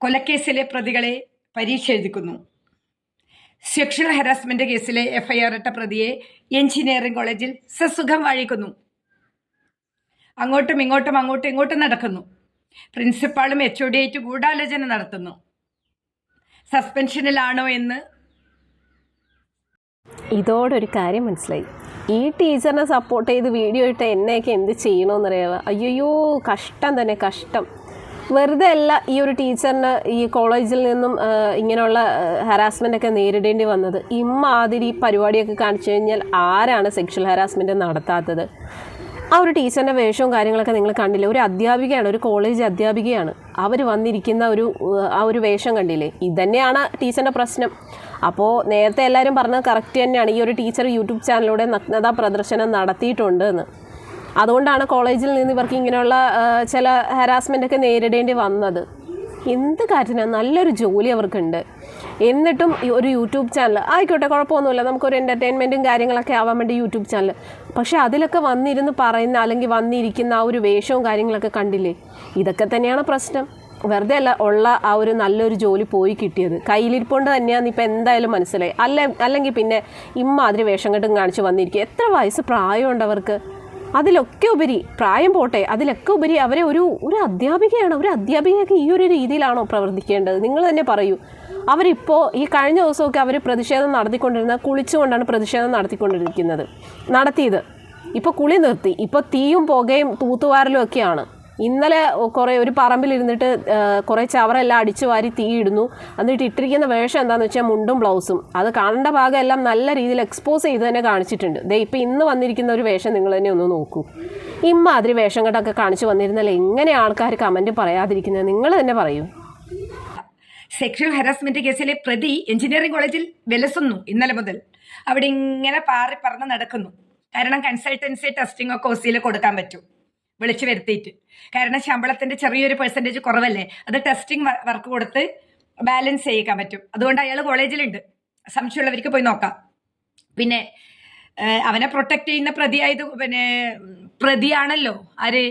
കൊലക്കേസിലെ പ്രതികളെ പരീക്ഷ എഴുതിക്കുന്നു. സെക്ഷൽ ഹരാസ്മെന്റ് കേസിലെ എഫ്ഐആർ ഇട്ട പ്രതിയെ എഞ്ചിനീയറിംഗ് കോളേജിൽ സസുഖം വാഴിക്കുന്നു. അങ്ങോട്ടും ഇങ്ങോട്ടും അങ്ങോട്ടും ഇങ്ങോട്ടും നടക്കുന്നു. പ്രിൻസിപ്പാളും എച്ച് ഒ ഡി ആയിട്ട് ഗൂഢാലോചന നടത്തുന്നു. സസ്പെൻഷനിലാണോ എന്ന്? ഇതോടൊരു കാര്യം മനസ്സിലായി. ഈ ടീച്ചറിനെ സപ്പോർട്ട് ചെയ്ത് വീഡിയോ ഇട്ട് എന്നെയൊക്കെ എന്ത് ചെയ്യണമെന്നറിയാവുക അയ്യോ കഷ്ടം തന്നെ കഷ്ടം. വെറുതെ അല്ല ഈ ഒരു ടീച്ചറിന് ഈ കോളേജിൽ നിന്നും ഇങ്ങനെയുള്ള ഹരാസ്മെന്റ് ഒക്കെ നേരിടേണ്ടി വന്നത്. ഇമ്മാതിരി പരിപാടിയൊക്കെ കാണിച്ചു കഴിഞ്ഞാൽ ആരാണ് സെക്ഷൽ ഹരാസ്മെന്റ് നടത്താത്തത്? ആ ഒരു ടീച്ചറിന്റെ വേഷവും കാര്യങ്ങളൊക്കെ നിങ്ങൾ കണ്ടില്ലേ? ഒരു അധ്യാപികയാണ് ഒരു കോളേജ് അധ്യാപികയാണ്. അവർ വന്നിരിക്കുന്ന ഒരു ആ ഒരു വേഷം കണ്ടില്ലേ? ഇതന്നെയാണ് ടീച്ചറിന്റെ പ്രശ്നം. അപ്പോൾ നേരത്തെ എല്ലാവരും പറഞ്ഞത് കറക്റ്റ് തന്നെയാണ്. ഈ ഒരു ടീച്ചർ യൂട്യൂബ് ചാനലിലൂടെ നഗ്നതാ പ്രദർശനം നടത്തിയിട്ടുണ്ട് എന്ന്. അതുകൊണ്ടാണ് കോളേജിൽ നിന്ന് ഇവർക്ക് ഇങ്ങനെയുള്ള ചില ഹരാസ്മെന്റ് ഒക്കെ നേരിടേണ്ടി വന്നത്. എന്ത് കാര്യത്തിനാണ് നല്ലൊരു ജോലി അവർക്കുണ്ട്. എന്നിട്ടും ഒരു യൂട്യൂബ് ചാനൽ ആയിക്കോട്ടെ കുഴപ്പമൊന്നുമില്ല. നമുക്കൊരു എന്റർടൈൻമെന്റും കാര്യങ്ങളൊക്കെ ആവാൻ വേണ്ടി യൂട്യൂബ് ചാനൽ പക്ഷേ അതിലൊക്കെ വന്നിരുന്ന് പറയുന്ന അല്ലെങ്കിൽ വന്നിരിക്കുന്ന ആ ഒരു വേഷവും കാര്യങ്ങളൊക്കെ കണ്ടില്ലേ? ഇതൊക്കെ തന്നെയാണ് പ്രശ്നം. വെറുതെ അല്ല ഉള്ള ആ ഒരു നല്ലൊരു ജോലി പോയി കിട്ടിയത്. കയ്യിലിരിപ്പോണ്ട് തന്നെയാണ് ഇപ്പം എന്തായാലും മനസ്സിലായി. അല്ലെ അല്ലെങ്കിൽ പിന്നെ ഇമ്മാതിരി വേഷം കെട്ടും കാണിച്ച് വന്നിരിക്കുക. എത്ര വയസ്സ് പ്രായമുണ്ട് അവർക്ക്? അതിലൊക്കെ ഉപരി പ്രായം പോട്ടെ അതിലൊക്കെ ഉപരി അവരെ ഒരു ഒരു അധ്യാപികയാണ്. ഒരു അധ്യാപികയൊക്കെ ഈ ഒരു രീതിയിലാണോ പ്രവർത്തിക്കേണ്ടത്? നിങ്ങൾ തന്നെ പറയൂ. അവരിപ്പോൾ ഈ കഴിഞ്ഞ ദിവസമൊക്കെ അവർ പ്രതിഷേധം നടത്തിക്കൊണ്ടിരുന്ന കുളിച്ചുകൊണ്ടാണ് പ്രതിഷേധം നടത്തിക്കൊണ്ടിരിക്കുന്നത്. നടത്തിയത്. ഇപ്പോൾ കുളി നിർത്തി. ഇപ്പോൾ തീയും പുകയും തൂത്തുവാരലും ഒക്കെയാണ്. ഇന്നലെ കുറേ ഒരു പറമ്പിലിരുന്നിട്ട് കുറേ ചവറെല്ലാം അടിച്ചു വാരി തീയിടുന്നു എന്നിട്ട് ഇട്ടിരിക്കുന്ന വേഷം എന്താണെന്ന് വെച്ചാൽ മുണ്ടും ബ്ലൗസും. അത് കാണേണ്ട ഭാഗം എല്ലാം നല്ല രീതിയിൽ എക്സ്പോസ് ചെയ്ത് തന്നെ കാണിച്ചിട്ടുണ്ട്. ദേ ഇപ്പം ഇന്ന് വന്നിരിക്കുന്ന ഒരു വേഷം നിങ്ങൾ തന്നെ ഒന്ന് നോക്കൂ. ഇമ്മാതിരി വേഷം കെട്ടൊക്കെ കാണിച്ചു വന്നിരുന്നാൽ എങ്ങനെ ആൾക്കാർ കമന്റ് പറയാതിരിക്കുന്നത് നിങ്ങൾ തന്നെ പറയൂ. സെക്ഷൽ ഹരാസ്മെന്റ് കേസിലെ പ്രതി എഞ്ചിനീയറിംഗ് കോളേജിൽ വിലസുന്നു ഇന്നലെ മുതൽ. അവിടെ ഇങ്ങനെ പാറി പറന്ന് നടക്കുന്നു. കാരണം കൺസൾട്ടൻസി ടെസ്റ്റിംഗ് ഒക്കെ ഒസിയിൽ കൊടുക്കാൻ പറ്റും. വിളിച്ചു വരുത്തിയിട്ട്. കാരണം ശമ്പളത്തിന്റെ ചെറിയൊരു പെർസെന്റേജ് കുറവല്ലേ? അത് ടെസ്റ്റിംഗ് വർക്ക് കൊടുത്ത് ബാലൻസ് ചെയ്യിക്കാൻ പറ്റും. അതുകൊണ്ട് അയാൾ കോളേജിലുണ്ട്. സംശയമുള്ളവർക്ക് പോയി നോക്കാം. പിന്നെ അവനെ പ്രൊട്ടക്ട് ചെയ്യുന്ന പ്രതിയായത് പിന്നെ പ്രതിയാണല്ലോ? ആര്?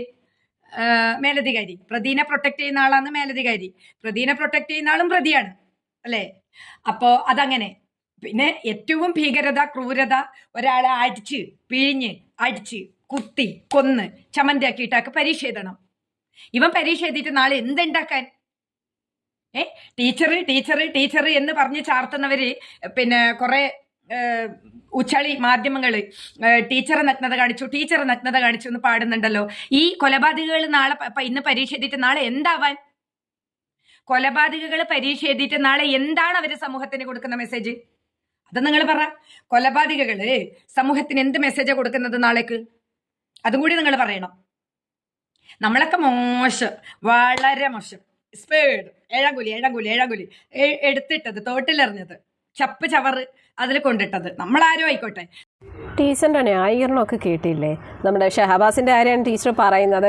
മേലധികാരി. പ്രതിനെ പ്രൊട്ടക്ട് ചെയ്യുന്ന ആളാണ് മേലധികാരി. പ്രതിനെ പ്രൊട്ടക്ട് ചെയ്യുന്ന ആളും പ്രതിയാണ്. അല്ലേ? അപ്പോ അതങ്ങനെ. പിന്നെ ഏറ്റവും ഭീകരത ക്രൂരത ഒരാളെ അടിച്ച് പിഴിഞ്ഞ് അടിച്ച് കുത്തി കൊന്ന് ചമന്തിയാക്കിയിട്ടാക്ക് പരീക്ഷ എഴുതണം. ഇവൻ പരീക്ഷ എഴുതിയിട്ട് നാളെ എന്തുണ്ടാക്കാൻ? ഏ? ടീച്ചർ ടീച്ചർ ടീച്ചർ എന്ന് പറഞ്ഞ് ചാർത്തുന്നവര് പിന്നെ കുറെ ഉച്ചളി മാധ്യമങ്ങൾ ടീച്ചറെ നഗ്നത കാണിച്ചു ടീച്ചറെ നഗ്നത കാണിച്ചു എന്ന് പാടുന്നുണ്ടല്ലോ. ഈ കൊലപാതകകൾ നാളെ ഇന്ന് പരീക്ഷ എഴുതിയിട്ട് നാളെ എന്താവാൻ? കൊലപാതകകൾ പരീക്ഷ എഴുതിയിട്ട് നാളെ എന്താണ് അവർ സമൂഹത്തിന് കൊടുക്കുന്ന മെസ്സേജ് അത് നിങ്ങൾ പറ. കൊലപാതകകൾ സമൂഹത്തിന് എന്ത് മെസ്സേജാ കൊടുക്കുന്നത് നാളേക്ക്? അതും കൂടി നിങ്ങൾ പറയണം. നമ്മളൊക്കെ മോശം വളരെ മോശം. സ്പേഡ് ഏഴാം കൂലി ഏഴാം കൂലി ഏഴാം കൂലി എടുത്തിട്ടത് തോട്ടിലെറിഞ്ഞത് ചപ്പ് ചവറ് അതിൽ കൊണ്ടിട്ടത്. നമ്മളാരും ആയിക്കോട്ടെ. ടീച്ചറിന്റെ ന്യായീകരണമൊക്കെ കേട്ടില്ലേ? നമ്മുടെ ഷഹബാസിന്റെ കാര്യമാണ് ടീച്ചർ പറയുന്നത്.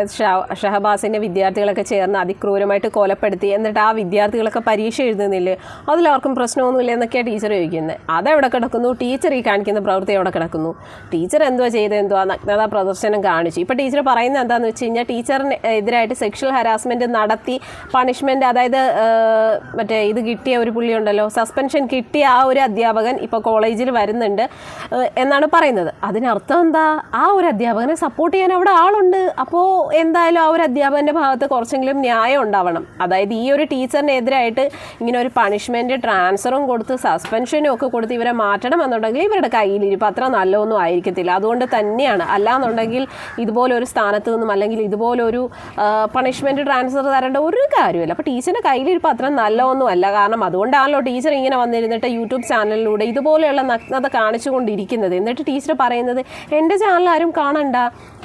ഷഹബാസിന്റെ വിദ്യാർത്ഥികളൊക്കെ ചേർന്ന് അതിക്രൂരമായിട്ട് കൊലപ്പെടുത്തി എന്നിട്ട് ആ വിദ്യാർത്ഥികളൊക്കെ പരീക്ഷ എഴുതുന്നില്ലേ? അതിലാർക്കും പ്രശ്നമൊന്നുമില്ല എന്നൊക്കെയാണ് ടീച്ചർ ചോദിക്കുന്നത് അതെവിടെ കിടക്കുന്നു? ടീച്ചർ ഈ കാണിക്കുന്ന പ്രവൃത്തി എവിടെ കിടക്കുന്നു? ടീച്ചർ എന്തുവാ ചെയ്ത് എന്തുവാ നഗ്നതാ പ്രദർശനം കാണിച്ചു. ഇപ്പോൾ ടീച്ചർ പറയുന്നത് എന്താണെന്ന് വെച്ച് കഴിഞ്ഞാൽ ടീച്ചറിന് എതിരായിട്ട് സെക്ഷൽ ഹരാസ്മെന്റ് നടത്തി പണിഷ്മെന്റ് അതായത് മറ്റേ ഇത് കിട്ടിയ ഒരു പുള്ളിയുണ്ടല്ലോ സസ്പെൻഷൻ കിട്ടിയ ആ ഒരു അധ്യാപകൻ ഇപ്പോൾ കോളേജിൽ വരുന്നുണ്ട്. ഏഹ്, എന്നാണ് പറയുന്നത്. അതിനർത്ഥം എന്താ? ആ ഒരു അധ്യാപകനെ സപ്പോർട്ട് ചെയ്യാൻ അവിടെ ആളുണ്ട്. അപ്പോൾ എന്തായാലും ആ ഒരു അധ്യാപകന്റെ ഭാഗത്ത് കുറച്ചെങ്കിലും ന്യായം ഉണ്ടാവണം. അതായത് ഈ ഒരു ടീച്ചറിനെതിരായിട്ട് ഇങ്ങനെ ഒരു പണിഷ്മെന്റ് ട്രാൻസ്ഫറും കൊടുത്ത് സസ്പെൻഷനും ഒക്കെ കൊടുത്ത് ഇവരെ മാറ്റണം എന്നുണ്ടെങ്കിൽ ഇവരുടെ കയ്യിലിരിപ്പ് അത്ര നല്ലതൊന്നും ആയിരിക്കത്തില്ല. അതുകൊണ്ട് തന്നെയാണ്. അല്ലാന്നുണ്ടെങ്കിൽ ഇതുപോലൊരു സ്ഥാനത്ത് നിന്നും അല്ലെങ്കിൽ ഇതുപോലൊരു പണിഷ്മെന്റ് ട്രാൻസ്ഫർ തരേണ്ട ഒരു കാര്യമില്ല അപ്പോൾ ടീച്ചറിന്റെ കയ്യിലിരിപ്പ് അത്ര നല്ലതൊന്നും അല്ല കാരണം അതുകൊണ്ടാണല്ലോ ടീച്ചർ ഇങ്ങനെ വന്നിരുന്നിട്ട് യൂട്യൂബ് ചാനലിലൂടെ ഇതുപോലെയുള്ള നഗ്നത കാണിച്ചുകൊണ്ടിരിക്കുന്നത്. എന്നിട്ട് ടീച്ചർ പറയുന്നത് എന്റെ ചാനൽ ആരും കാണണ്ട.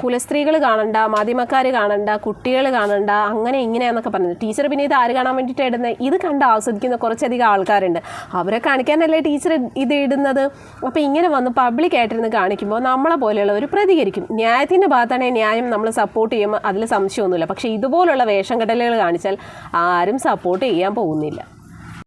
കുലസ്ത്രീകൾ കാണണ്ട മാധ്യമക്കാർ കാണണ്ട കുട്ടികൾ കാണണ്ട അങ്ങനെ ഇങ്ങനെയാന്നൊക്കെ പറഞ്ഞത്. ടീച്ചർ പിന്നെ ഇത് ആര് കാണാൻ വേണ്ടിയിട്ട് ഇടുന്നത് ഇത് കണ്ട് ആസ്വദിക്കുന്ന കുറച്ചധികം ആൾക്കാരുണ്ട്. അവരെ കാണിക്കാനല്ലേ ടീച്ചർ ഇത് ഇടുന്നത്? അപ്പോൾ ഇങ്ങനെ വന്ന് പബ്ലിക് ആയിട്ടിരുന്ന് കാണിക്കുമ്പോൾ നമ്മളെ പോലെയുള്ളവർ പ്രതികരിക്കും. ന്യായത്തിന്റെ ഭാഗത്താണെങ്കിൽ ന്യായം നമ്മൾ സപ്പോർട്ട് ചെയ്യുമ്പോൾ അതിൽ സംശയമൊന്നുമില്ല. പക്ഷേ ഇതുപോലുള്ള വേഷം കെട്ടലുകൾ കാണിച്ചാൽ ആരും സപ്പോർട്ട് ചെയ്യാൻ പോകുന്നില്ല.